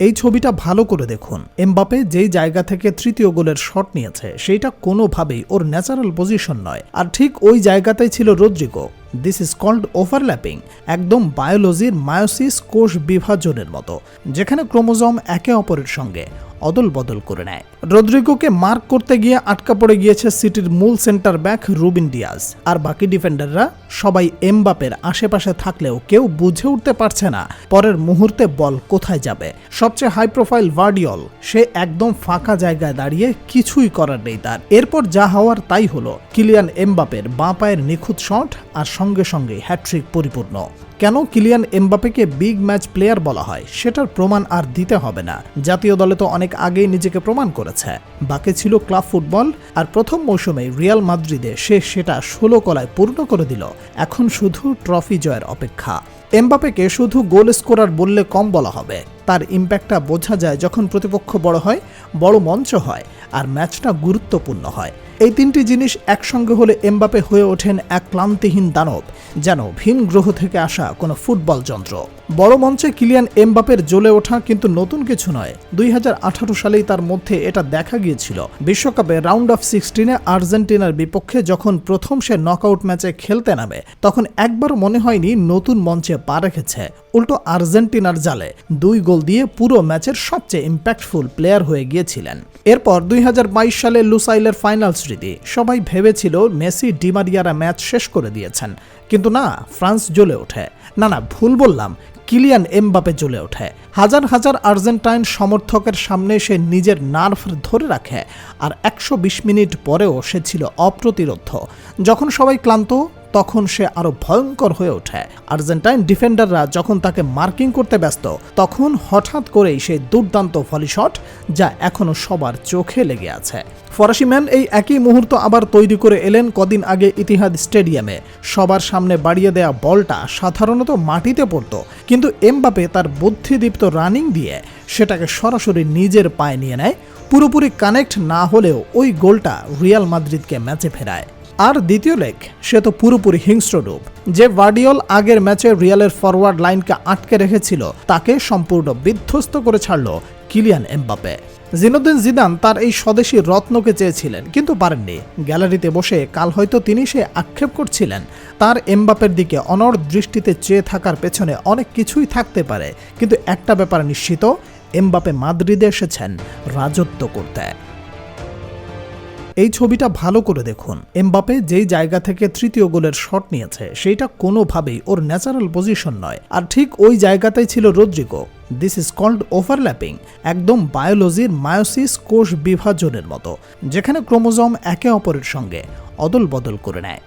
এই ছবিটা ভালো করে দেখুন। এমবাপে যেই জায়গা থেকে তৃতীয় গোলের শট নিয়েছে, সেইটা কোনোভাবেই ওর ন্যাচারাল পজিশন নয়। আর ঠিক ওই জায়গাতেই ছিল Rodrigo. This is called overlapping একদম বায়োলজির মায়োসিস কোষ বিভাজনের মতো, যেখানে ক্রোমোজম একে অপরের সঙ্গে। অদল বদল করে নেয়। রদ্রিগোকে মার্ক করতে গিয়ে আটকা পড়ে গিয়েছে সিটির মূল সেন্টার ব্যাক রুবিন ডিয়াজ। আর বাকি ডিফেন্ডাররা সবাই এমবাপের আশেপাশে থাকলেও কেউ বুঝে উঠতে পারছে না পরের মুহূর্তে বল কোথায় যাবে। সবচেয়ে হাই প্রোফাইল ভার্ডিওল, সে একদম ফাঁকা জায়গায় দাঁড়িয়ে কিছুই করার নেই তার। এরপর যা হওয়ার তাই হলো। কিলিয়ান এমবাপের বাঁ পায়ের নিখুঁত শট আর সঙ্গে সঙ্গে হ্যাট্রিক পরিপূর্ণ। কেন কিলিয়ান এমবাপেকে বিগ ম্যাচ প্লেয়ার বলা হয় সেটার প্রমাণ আর দিতে হবে না। জাতীয় দলে তো অনেক আগেই নিজেকে প্রমাণ করেছে। বাকি ছিল ক্লাব ফুটবল আর প্রথম মৌসুমে রিয়াল মাদ্রিদে সে সেটা ষোলো কলায় পূর্ণ করে দিল। এখন শুধু ট্রফি জয়ের অপেক্ষা। এমবাপেকে শুধু গোল স্কোরার বললে কম বলা হবে। তার ইম্প্যাক্টটা বোঝা যায় যখন প্রতিপক্ষ বড় হয়, বড় মঞ্চ হয় আর ম্যাচটা গুরুত্বপূর্ণ হয়। এই তিনটি জিনিস একসঙ্গে হলে এমবাপে হয়ে ওঠেন এক ক্লান্তিহীন দানব, যেন ভিন গ্রহ থেকে আসা কোনো ফুটবল যন্ত্র। বড় মঞ্চে কিলিয়ান এমবাপের জ্বলে ওঠা কিন্তু নতুন কিছু নয়। দুই সালেই তার মধ্যে এটা দেখা গিয়েছিল। বিশ্বকাপে রাউন্ড অফ সিক্সটিনে আর্জেন্টিনার বিপক্ষে যখন প্রথম সে নকআউট ম্যাচে খেলতে নামে, তখন একবার মনে হয়নি নতুন মঞ্চে পা রেখেছে। উল্টো আর্জেন্টিনার জালে দুই গোল দিয়ে পুরো ম্যাচের সবচেয়ে ইম্প্যাক্টফুল প্লেয়ার হয়ে গিয়েছিলেন। এরপর দুই হাজার বাইশ সালে লুসাইলের ফাইনাল স্মৃতি, সবাই ভেবেছিল মেসি ডিমারিয়ারা ম্যাচ শেষ করে দিয়েছেন। কিন্তু না, ফ্রান্স জ্বলে ওঠে। না না, ভুল বললাম। কিলিয়ান এমবাপে জ্বলে ওঠে। হাজার হাজার আর্জেন্টাইন সমর্থকের সামনে সে নিজের নার্ভ ধরে রাখে আর একশো মিনিট পরেও সে ছিল অপ্রতিরোধ যখন সবাই ক্লান্ত, তখন সে আরও ভয়ঙ্কর হয়ে ওঠে। আর্জেন্টাইন ডিফেন্ডাররা যখন তাকে মার্কিং করতে ব্যস্ত, তখন হঠাৎ করেই সেই দুর্দান্ত ভলি শট, যা এখনও সবার চোখে লেগে আছে। ফরাসি ম্যান এই একই মুহূর্ত আবার তৈরি করে এলেন কদিন আগে ইতিহাদ স্টেডিয়ামে। সবার সামনে বাড়িয়ে দেয়া বলটা সাধারণত মাটিতে পড়তো কিন্তু এমবাপে তার বুদ্ধিদীপ্ত রানিং দিয়ে সেটাকে সরাসরি নিজের পায়ে নিয়ে নেয়, পুরোপুরি কানেক্ট না হলেও ওই গোলটা রিয়াল মাদ্রিদকে ম্যাচে ফেরায়। আর দ্বিতীয় লেগ, সে তো পুরোপুরি হিংস্র রূপ। যে ভার্ডিওল আগের ম্যাচে রিয়ালের ফরওয়ার্ড লাইনকে আটকে রেখেছিল, তাকে সম্পূর্ণ বিধ্বস্ত করে ছাড়ল কিলিয়ান এমবাপে জিনোদিন জিদান তার এই স্বদেশী রত্নকে চেয়েছিলেন, কিন্তু পারেননি। গ্যালারিতে বসে কাল হয়তো তিনি সে আক্ষেপ করছিলেন। তার এমবাপের দিকে অনড় দৃষ্টিতে চেয়ে থাকার পেছনে অনেক কিছুই থাকতে পারে, কিন্তু একটা ব্যাপার নিশ্চিত, এমবাপে মাদ্রিদে এসেছেন রাজত্ব করতে। এই ছবিটা ভালো করে দেখুন। এমবাপে যেই জায়গা থেকে তৃতীয় গোলের শট নিয়েছে, সেইটা কোনোভাবেই ওর ন্যাচারাল পজিশন নয়। আর ঠিক ওই জায়গাতেই ছিল Rodrigo. This is called overlapping একদম বায়োলজির মায়োসিস কোষ বিভাজনের মতো, যেখানে ক্রোমোজম একে অপরের সঙ্গে অদল বদল করে নেয়।